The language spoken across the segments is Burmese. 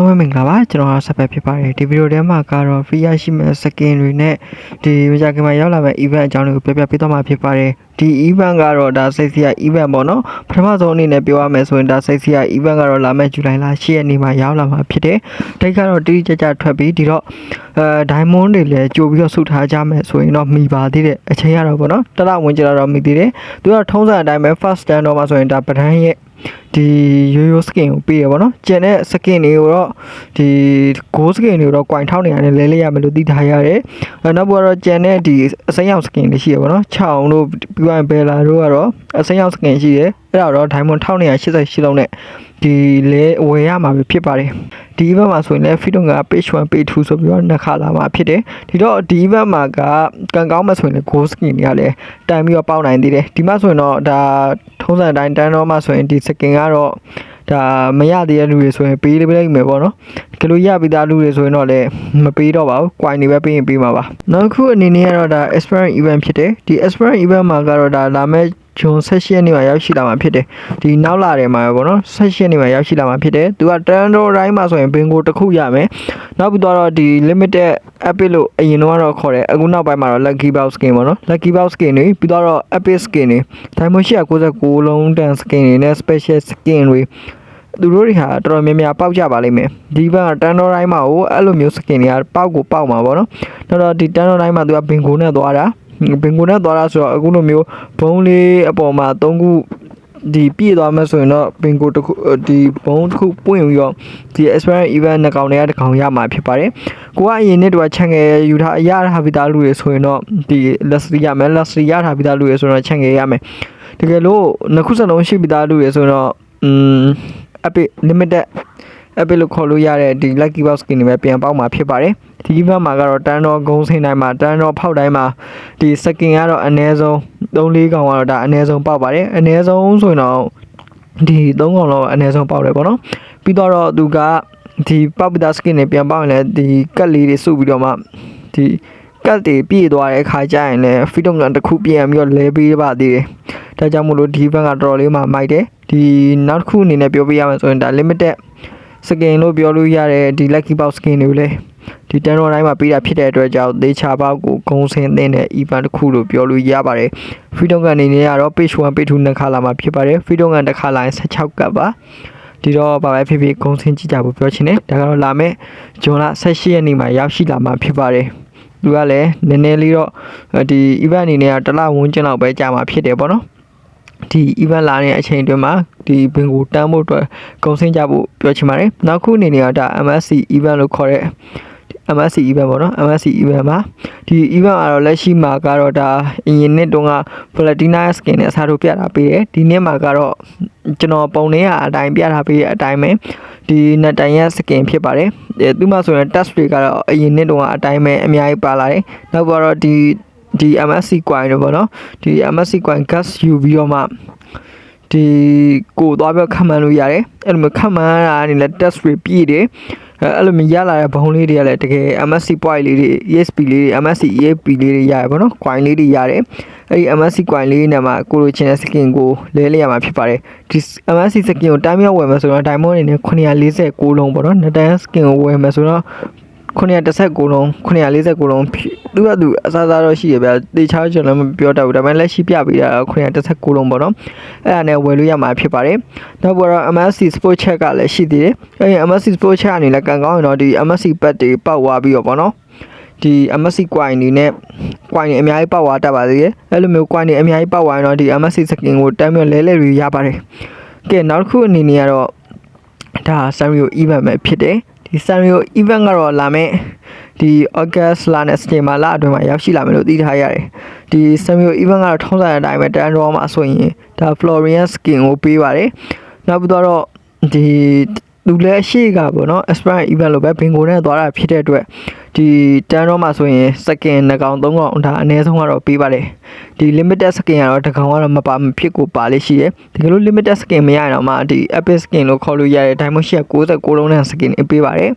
လုံးပဲမင်္ဂလာပါကျွန်တော်ဆက်ပဲဖြစ်ပါတယ်ဒီဗီဒီယိုထဲမှာကတော့ free ရရှိမဲ့ skin တွေနဲ့ဒီမကြခင်မှာရောက်လာမဲ့ event အကြောင်းတွေကိုပြောပြပေးသွားမှာဖြစ်ပါတယ် ဒီ event ကတော့ဒါစိတ်စီရ event ပေါ့နော်ပထမဆုံးအနေနဲ့ပြောရမယ်ဆိုရင်ဒါစိတ်စီရ event ကတော့လာမယ့်ဇူလိုင်လ10ရက်နေ့မှာရောက်လာမှာဖြစ်တယ်တိတ်ကတော့တိတိကျကျထွက်ပြီးဒီတော့အဲ diamond တွေလည်းကြိုပြီးတော့စုထားကြမယ်ဆိုရင်တော့မိပါသေးတယ်အချိန်ရတော့ပေါ့နော်တစ်လဝင်ကြတော့မိသေးတယ်သူကထုံးစံအတိုင်းပဲ first stand တော့မှာဆိုရင်ဒါပဒန်းရဲ့ဒီရိုးရိုး skin ကိုပေးရပါတော့ကျန်တဲ့ skin တွေကိုတော့ဒီ gold skin တွေကိုတော့ coin ထောက်နေရတယ်လဲလဲရမယ်လို့သိထားရတယ်အဲနောက်ပြီးတော့ကျန်တဲ့ဒီအစိမ်းရောင် skin တွေရှိရပါတော့6အောင်တို့ပြီးရင် bella တို့ကတော့အစိမ်းရောင် skin ရှိတယ်အဲ့ဒါတော့ diamond 1288လုံးနဲ့ဒီလဲဝယ်ရမှာပဲဖြစ်ပါတယ်ဒီ event မှာဆိုရင်လည်း freedom က page 1 page 2ဆိုပြီးတော့နှစ်ခါလာမှာဖြစ်တယ်ဒီတော့ဒီ event မှာကကံကောင်းမှဆိုရင်လည်း gold skin တွေကလည်းတန်ပြီးတော့ပေါက်နိုင်သေးတယ်ဒီမှာဆိုရင်တော့ဒါထုံးစံအတိုင်းတန်းတော့မှဆိုရင်ဒီ skin ကတော့ ဒါမရသေးတဲ့လူတွေဆိုရင်ပေးလိုက်မယ်ပေါ့နော်ကလို့ရပြီးသားလူတွေဆိုရင်တော့လည်းမပေးတော့ပါဘူး coin တွေပဲပေးရင်ပေးမှာပါနောက်တစ်ခုအနေနဲ့ကတော့ဒါ experience event ဖြစ်တယ်ဒီ experience event မှာကတော့ဒါလာမယ့်ဂျွန်16ရက်နေ့မှာရောက်ရှိလာမှာဖြစ်တယ်ဒီနောက်လာတယ်မှာပဲပေါ့နော်16ရက်နေ့မှာရောက်ရှိလာမှာဖြစ်တယ်သူကတန်တော်တိုင်းမှာဆိုရင်ဘင်ကိုတစ်ခုရမယ်နောက်ပြီးတော့ဒီ limited epic လို့အရင်တော့ကတော့ခေါ်တယ်အခုနောက်ပိုင်းမှာတော့ lucky box skin ပေါ့နော် lucky box skin တွေပြီးတော့ epic skin တွေ diamond 196လုံးတန် skin တွေနဲ့ special skin တွေ သူတို့တွေဟာတော်တော်များများပေါက်ကြပါလိမ့်မယ်ဒီဘက်ကတန်တော်တိုင်းမှာကိုအဲ့လိုမျိုး skin တွေကပေါက်ကိုပေါက်မှာပေါ့နော်နောက်တော့ဒီတန်တော်တိုင်းမှာသူကဘင်ကိုနဲ့သွားတာဘင်ကိုနဲ့သွားတာဆိုတော့အခုလိုမျိုးဘုံလေးအပေါ်မှာ၃ခုဒီပြည့်သွားမှဆိုရင်တော့ဘင်ကိုတစ်ခုဒီဘုံတစ်ခုပွင့်ပြီးတော့ဒီ experience event နှစ်ကောင်တွေကတစ်ကောင်ရမှာဖြစ်ပါတယ်။ကိုကအရင်နှစ်တော့ channel ယူထားရထားပြီးသားလူတွေဆိုရင်တော့ဒီ luxury ရမယ် luxury ရထားပြီးသားလူတွေဆိုတော့ channel ရမယ်။တကယ်လို့နှစ်ခုစလုံးရှိပြီးသားလူတွေဆိုရင်တော့อืม epic limited epic လို့ခေါ်လို့ရတဲ့ဒီ lucky box skin တွေပဲပြန်ပေါက်မှာဖြစ်ပါတယ်ဒီဘက်မှာကတော့တန်းတော်ဂုံးစိမ့်တိုင်းမှာတန်းတော်ဖောက်တိုင်းမှာဒီ skin ကတော့အနည်းဆုံး3-4កောင်ကတော့ဒါအနည်းဆုံးပေါက်ပါတယ်အနည်းဆုံးဆိုရင်တော့ဒီ3កောင်တော့အနည်းဆုံးပေါက်တယ်ပေါ့နော်ပြီးတော့သူကဒီပေါက်ပတာ skin တွေပြန်ပေါက်ရင်လည်းဒီကတ်လေးတွေစုပြီးတော့မှဒီကတ်တွေပြည့်သွားတဲ့အခါကျရင်လည်း freedom ကတစ်ခုပြန်ပြီးတော့လဲပေးပါသေးတယ်ဒါကြောင့်မို့လို့ဒီဘက်ကတော်တော်လေးမှမိုက်တယ် ဒီနောက်တစ်ခုအနေနဲ့ပြောပြရမယ်ဆိုရင်ဒါ limited skin လို့ပြောလို့ရတဲ့ဒီ lucky box skin တွေကိုလည်းဒီတန်တော်တိုင်းမှာပေးတာဖြစ်တဲ့အတွက်ကြောင့်သေချာပေါက်ကိုဂုံစင်းတဲ့ event တစ်ခုလို့ပြောလို့ရပါတယ် freedom ကနေနေရတော့ page 1 page 2နှစ်ခါလာမှာဖြစ်ပါတယ် freedom ကတစ်ခါလာရင်16ကပ်ပါဒီတော့ဘာပဲဖြစ်ဖြစ်ဂုံစင်းကြည့်ကြဖို့ပြောချင်တယ်ဒါကတော့လာမယ့်ဂျွန်လ18ရက်နေ့မှာရောက်ရှိလာမှာဖြစ်ပါတယ်သူကလည်းနည်းနည်းလေးတော့ဒီ event အနေနဲ့ကတစ်လဝန်းကျင်လောက်ပဲကြာမှာဖြစ်တယ်ပေါ့နော် ဒီ event လာတဲ့အချိန်တွင်မှာဒီဘင်ကိုတန်းဖို့အတွက်ကုန်စင်းကြဖို့ပြောချင်ပါတယ်နောက်ခုအနေနဲ့ကဒါ MSC event လို့ခေါ်တဲ့ MSC event ပေါ့နော် MSC event မှာဒီ event ကတော့လက်ရှိမှာကတော့ဒါအရင်နှစ်တုန်းက Platina skin နဲ့အစားထိုးပြတာပေးတယ်ဒီနှစ်မှာကတော့ကျွန်တော်ပုံနေရအတိုင်းပြတာပေးတဲ့အတိုင်းပဲဒီနှစ်တိုင်ရဲ့ skin ဖြစ်ပါတယ်အဲသူမှဆိုရင် test တွေကတော့အရင်နှစ်တုန်းကအတိုင်းပဲအများကြီးပါလာတယ်နောက်တော့ဒီ ဒီ MSC coin တော့ပေါ့နော်ဒီ MSC coin gas ယူပြီးတော့မှဒီကိုသွားပြီးခန့်မှန်းလို့ရတယ်အဲ့လိုမျိုးခန့်မှန်းတာအနေနဲ့ test တွေပြည့်တယ်အဲ့လိုမျိုးရလာတဲ့ဘုံလေးတွေကလည်းတကယ် MSC point လေးတွေ ESP လေးတွေ MSC EAP လေးတွေရတယ်ပေါ့နော် coin လေးတွေရတယ်အဲ့ဒီ MSC coin လေးနဲ့မှကိုလိုချင်တဲ့ skin ကိုလဲလဲရမှာဖြစ်ပါတယ်ဒီ MSC skin ကိုတိုင်းမြောက်ဝယ်မယ်ဆိုတော့ diamond အနေနဲ့946လုံးပေါ့နော်နှစ်တန်း skin ကိုဝယ်မယ်ဆိုတော့ 916လုံး949လုံးသူကသူအစားစားတော့ရှိရဗျတေချာကျွန်တော်မပြောတတ်ဘူးဒါပေမဲ့လက်ရှိပြပေးတာ916လုံးပေါ့နော်အဲ့ဒါနဲ့ဝယ်လို့ရမှာဖြစ်ပါတယ်နောက်ပြီးတော့ MSC Sport Check ကလည်းရှိသေးတယ်အဲ့ဒီ MSC Sport Check အနေနဲ့ကန်ကောင်းရင်တော့ဒီ MSC pad တွေပောက်သွားပြီးတော့ပေါ့နော်ဒီ MSC coin တွေနဲ့ coin တွေအများကြီးပောက်သွားတတ်ပါသေးတယ်အဲ့လိုမျိုး coin တွေအများကြီးပောက်သွားရင်တော့ဒီ MSC skin ကိုတမ်းမြလဲလဲတွေရပါတယ်ကဲနောက်တစ်ခုအနေနဲ့ကတော့ဒါ Sanrio event ပဲဖြစ်တယ် ဒီ Sanrio event ကတော့လာမယ့်ဒီ August လနဲ့ September လအတွင်းမှာရောက်ရှိလာမယ်လို့သိထားရတယ်ဒီ Sanrio event ကတော့ထုံးစံတဲ့အတိုင်းပဲတန်တော်မှာဆိုရင်ဒါ Florian skin ကိုပေးပါတယ်နောက်ပြီးတော့ဒီ သူလည်းရှေ့ကပေါ့နော် Aspire event လို့ပဲဘင်ကိုနဲ့သွားတာဖြစ်တဲ့အတွက်ဒီတန်းတော့မှဆိုရင် second 2ကောင်3ကောင်ဒါအနည်းဆုံးကတော့ပေးပါတယ်ဒီ limited skin ကတော့တစ်ကောင်ကတော့မပါမဖြစ်ကိုပါလေးရှိတယ်တကယ်လို့ limited skin မရရင်တော့မှဒီ epic skin လို့ခေါ်လို့ရတဲ့ diamond 69လုံးနဲ့ skin တွေပေးပါတယ်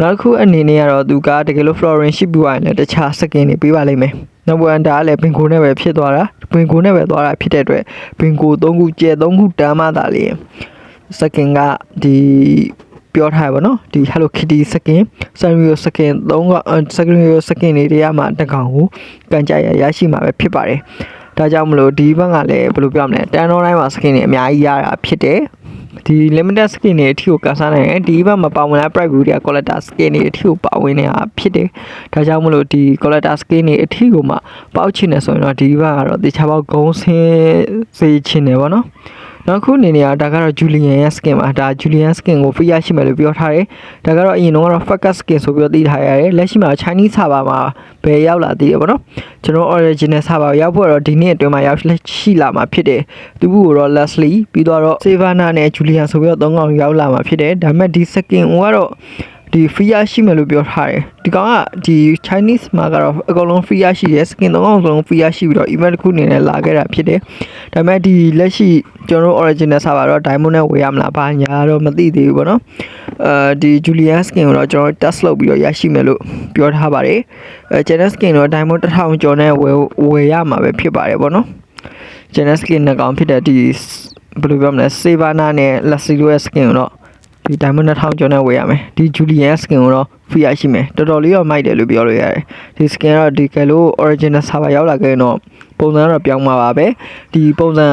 နောက်တစ်ခုအနေနဲ့ကတော့သူကတကယ်လို့ Florin ship ပြီးသွားရင်လည်းတခြား skin တွေပေးပါလိမ့်မယ်နောက်ဘန်ဒါကလည်းဘင်ကိုနဲ့ပဲဖြစ်သွားတာဘင်ကိုနဲ့ပဲသွားတာဖြစ်တဲ့အတွက်ဘင်ကို3ခုကျဲ3ခုတန်းမှသာလေ စကင်ကဒီပြောထားရပါတော့ဒီ Hello Kitty skin Sanrio skin 3က Sanrio skin တွေတွေကမှတစ်ကောင်ကိုကန်ကြရရရှိမှာပဲဖြစ်ပါတယ်ဒါကြောင့်မလို့ဒီဘက်ကလည်းဘယ်လိုပြောမလဲတန်တော်တိုင်းမှာ skin တွေအများကြီးရတာဖြစ်တယ်ဒီ limited skin တွေအထီကိုကန်စားနိုင်တယ်ဒီဘက်မှာပါဝင်လာ private view တွေက collector skin တွေအထီကိုပါဝင်နေတာဖြစ်တယ်ဒါကြောင့်မလို့ဒီ collector skin တွေအထီကိုမှပေါက်ချင်တယ်ဆိုရင်တော့ဒီဘက်ကတော့တခြားပေါက်ဂုံးဆင်းစေချင်တယ်ဗောနော် နောက်ခုအနေနဲ့ကဒါကတော့ Julian ရဲ့ skin ပါဒါ Julian skin ကို free ရရှိမယ်လို့ပြောထားတယ်ဒါကတော့အရင်တော့ကတော့ focus skin ဆိုပြီးတော့သိထားရတယ်လက်ရှိမှာ Chinese server မှာဘယ်ရောက်လာသေးတယ်ဗောနော်ကျွန်တော် original server ကိုရောက်ဖို့တော့ဒီနေ့အတွင်းမှာရောက်ရှိလာမှာဖြစ်တယ်သူ့ကိုတော့ Leslie ပြီးတော့ Savannah နဲ့ Julian ဆိုပြီးတော့သုံးကောင်ရောက်လာမှာဖြစ်တယ်ဒါပေမဲ့ဒီ skin ဟိုကတော့ ဒီ free ရရှိမယ်လို့ပြောထားတယ်ဒီကောင်ကဒီ Chinese မှာကတော့အကုန်လုံး free ရရှိတယ် skin သုံးကောင်စလုံး free ရရှိပြီးတော့ event တစ်ခုအနေနဲ့လာခဲ့တာဖြစ်တယ်ဒါပေမဲ့ဒီလက်ရှိကျွန်တော်တို့ original server တော့ diamond နဲ့ဝယ်ရမလားဘာညာတော့မသိသေးဘူးပေါ့နော်အဲဒီ Julian skin ကိုတော့ကျွန်တော် test လုပ်ပြီးတော့ရရှိမယ်လို့ပြောထားပါတယ်အဲ channel skin တော့ diamond 1000ကျော်နဲ့ဝယ်ဝယ်ရမှာပဲဖြစ်ပါတယ်ပေါ့နော် channel skin နှစ်ကောင်ဖြစ်တဲ့ဒီဘယ်လိုပြောမလဲ Savannah နဲ့ Leslie ရဲ့ skin ကိုတော့ ဒီ diamond 1000ကျော်နဲ့ဝယ်ရမယ်ဒီ Julian skin ကိုတော့ free ရရှိမယ်တော်တော်လေးတော့မိုက်တယ်လို့ပြောလို့ရတယ်ဒီ skin ကတော့ဒီကယ်လို့ original server ရောက်လာခဲ့ရင်တော့ပုံစံကတော့ပြောင်းမှာပါပဲဒီပုံစံ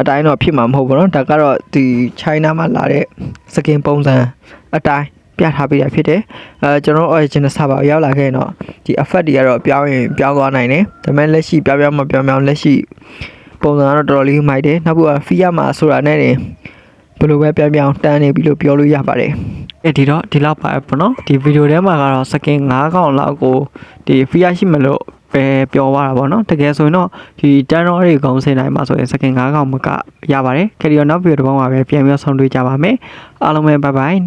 အတိုင်းတော့ဖြစ်မှာမဟုတ်ဘူးเนาะဒါကတော့ဒီ China မှာလာတဲ့ skin ပုံစံအတိုင်းပြထားပေးတာဖြစ်တယ်အဲကျွန်တော် original server ရောက်လာခဲ့ရင်တော့ဒီ effect တွေကတော့ပြောင်းရင်ပြောင်းသွားနိုင်တယ်ဒါပေမဲ့လက်ရှိပြောင်းပြောင်းမပြောင်းပြောင်းလက်ရှိပုံစံကတော့တော်တော်လေးမိုက်တယ်နောက်ပြီးတော့ fee ရမှာဆိုတာနဲ့တင် ဘယ်လိုပဲပြောင်းပြောင်းတန်းနေပြီလို့ပြောလို့ရပါတယ်အဲဒီတော့ဒီလောက်ပါပဲပေါ့နော်ဒီဗီဒီယိုထဲမှာကတော့ skin 9កောင်လောက်ကိုဒီ fee ရရှိမလို့ပဲပြောသွားတာပေါ့နော်တကယ်ဆိုရင်တော့ဒီတန်တော်တွေကောင်းစင်တိုင်းမှာဆိုရင်စကင်9កောင်မကရပါတယ်ခရီးတော့နောက်ဗီဒီယိုတစ်ပုံမှာပဲပြန်ပြီးဆုံးတွေ့ကြပါမယ်အားလုံးပဲဘိုင်ဘိုင်